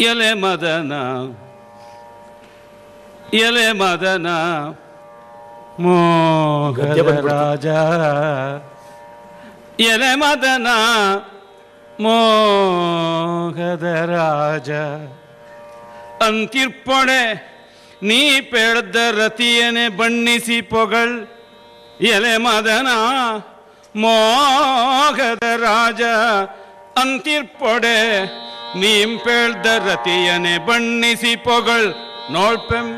ಎಲೆ ಮದನ ಎಲೆ ಮದನ. ರಾಜ. ಎಲೆ ಮದನ ಮೋಗದ ರಾಜ. ಅಂತಿರ್ಪಣೆ ನೀ ಪೆಳ್ದ ರತಿಯನೆ ಬಣ್ಣಿಸಿ ಪೊಗಳ್. ಎಲೆ ಮದನ ಮೋಗದ ರಾಜ. ಅಂತಿರ್ಪೊಡೆ ನೀಂಪೇಳ್ದ ರತಿಯನೆ ಬಣ್ಣಿಸಿ ಪೊಗಳ್ ನೋಳ್ಪೆಂ.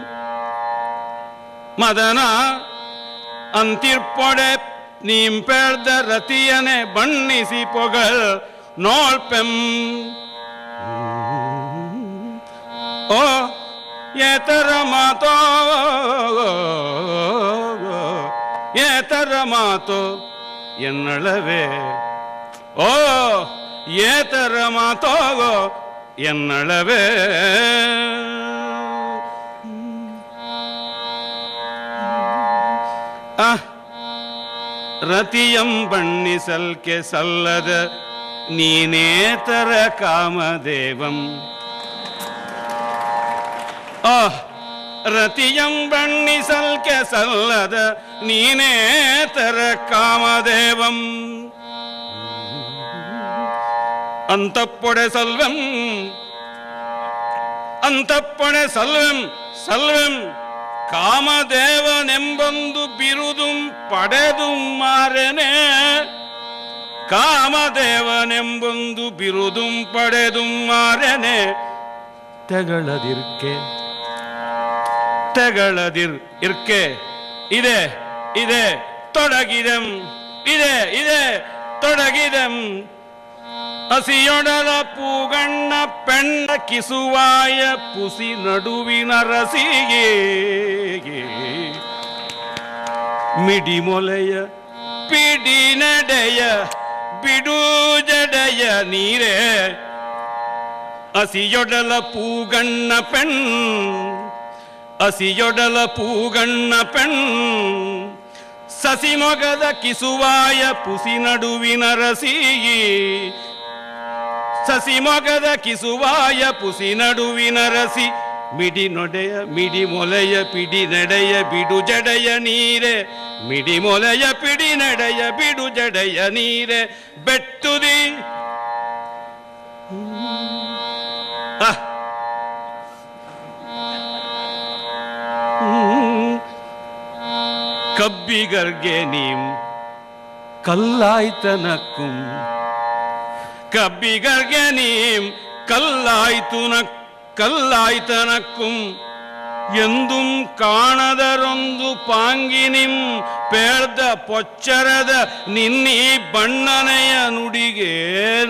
ಮದನ ಅಂತಿರ್ಪೊಡೆ ನೀಂಪೇಳ್ದ ರತಿಯನೆ ಬಣ್ಣಿಸಿ ಪೊಗಳ್ ನೋಳ್ಪೆಂ. ಓ, ಏತರ ಮಾತೋ, ಏತರ ಮಾತು ಎನ್ನಳವೇ. ಓ ಏತರ ಮಾತೋ ಎನ್ನಳವೇ ಆ ರತಿಯಂ ಬಣ್ಣಿಸಲ್ಕೆ ಸಲ್ಲದ ನೀನೇತರ ಕಾಮದೇವಂ ಆ ರತಿಯಂ ಬಣ್ಣಿಸಲ್ಕೆ ಸಲ್ಲದ ನೀನೇತರ ಕಾಮದೇವಂ ಅಂತಪ್ಪೊಡೆ ಸಲ್ವಂ ಅಂತಪ್ಪೊಡೆ ಸಲ್ವಂ ಸಲ್ವಂ ಕಾಮದೇವನೆಂಬೊಂದು ಬಿರುದುಂ ಪಡೆದು ಮಾರೆನೆ ಕಾಮದೇವನೆಂಬೊಂದು ಬಿರುದುಂ ಪಡೆದು ಮಾರೆನೆ ತೆಗಳದಿರ್ಕೆ ತೆಗಳದಿರ್ ಇರ್ಕೆ ಇದೆ ಇದೆ ತೊಡಗಿದಂ ಇದೆ ಇದೆ ತೊಡಗಿದಂ ಹಸಿಯೊಡಲ ಪೂಗಣ್ಣ ಪೆಣ್ಣ ಕಿಸುವಾಯ ಪುಸಿ ನಡುವಿನ ರಸಿಗೆ ಮಿಡಿಮೊಲೆಯ ಪಿಡಿ ನಡೆಯ ಬಿಡು ಜಡೆಯ ನೀರೆ. ಹಸಿಯೊಡಲ ಪೂಗಣ್ಣ ಪೆಣ್, ಹಸಿಯೊಡಲ ಪೂಗಣ್ಣ ಪೆಣ್ ಸಸಿಮೊಗದ ಕಿಸುವಾಯ ಪುಸಿ ನಡುವಿನ ರಸಿಗಿ. ಸಸಿಮೊಗದ ಕಿಸುವಾಯ ಪುಸಿ ನಡುವಿನ ರಸಿ. ಮಿಡಿ ನೊಡೆಯ, ಮಿಡಿ ಮೊಲೆಯ, ಪಿಡಿ ನಡೆಯ, ಬಿಡು ಜಡೆಯ ನೀರೆ. ಮಿಡಿ ಮೊಲೆಯ, ಪಿಡಿ ನಡೆಯ, ಬಿಡು ಜಡೆಯ ನೀರೆ. ಬೆಟ್ಟುದಿ. ಕಬ್ಬಿಗರ್ಗೆ ನೀಂ, ಕಲ್ಲಾಯ್ತನಕ್ಕುಂ ಕಬ್ಬಿಗರ್ಗೆ ನೀಂ ಕಲ್ಲಾಯ್ತುನ ಕಲ್ಲಾಯ್ತನಕ್ಕುಂ ಎಂದುಂ ಕಾಣದರೊಂದು ಪಾಂಗಿನಿಂ ಪೇಳ್ದ ಪೊಚ್ಚರದ ನಿನ್ನೀ ಬಣ್ಣನೆಯ ನುಡಿಗೇನನೆಂಬೆನು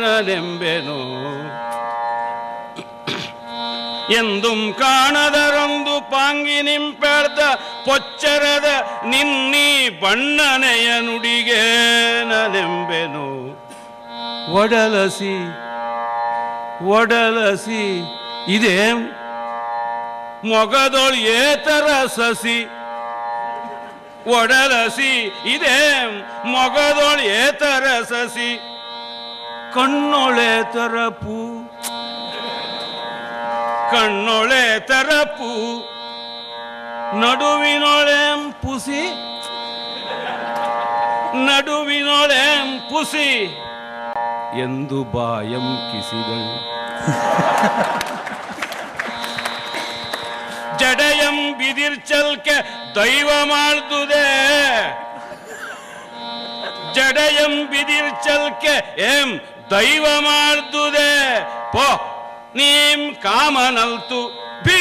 ಎಂದುಂ ಕಾಣದರೊಂದು ಪಾಂಗಿನಿಂಪೆಳ್ದ ಪೊಚ್ಚರದ ನಿನ್ನೀ ಬಣ್ಣನೆಯ ನುಡಿಗೇನನೆಂಬೆನು ಒಡಲಸಿ ಒಡಲಸಿ, ಇದೇ ಮೊಗದೊಳ್ ಏತರ ಸಸಿ. ಒಡಲಸಿ, ಇದೇ ಮೊಗದೊಳ್ ಏತರ ಸಸಿ. ಕಣ್ಣೊಳೆತರ ಪೂ ಕಣ್ಣೊಳೆ ತರಪು ನಡುವಿನೊಳೆಂ ಪುಸಿ ನಡುವಿನೊಳೆಂ ಪುಸಿ. ಎಂದು ಬಾಯಂ ಕಿಸಿದಳು. ಜಡಯಂ ಬಿದಿರ್ಚಲ್ಕೆ ದೈವ ಮಾಡ್ದುದೆ. ಜಡಯಂ ಬಿದಿರ್ಚಲ್ಕೆ ಏಂ ದೈವ ಮಾಡ್ದುದೆ. ಪೋ, ನೀಂ ಕಾಮನಲ್ತು. ಭೀಮಂ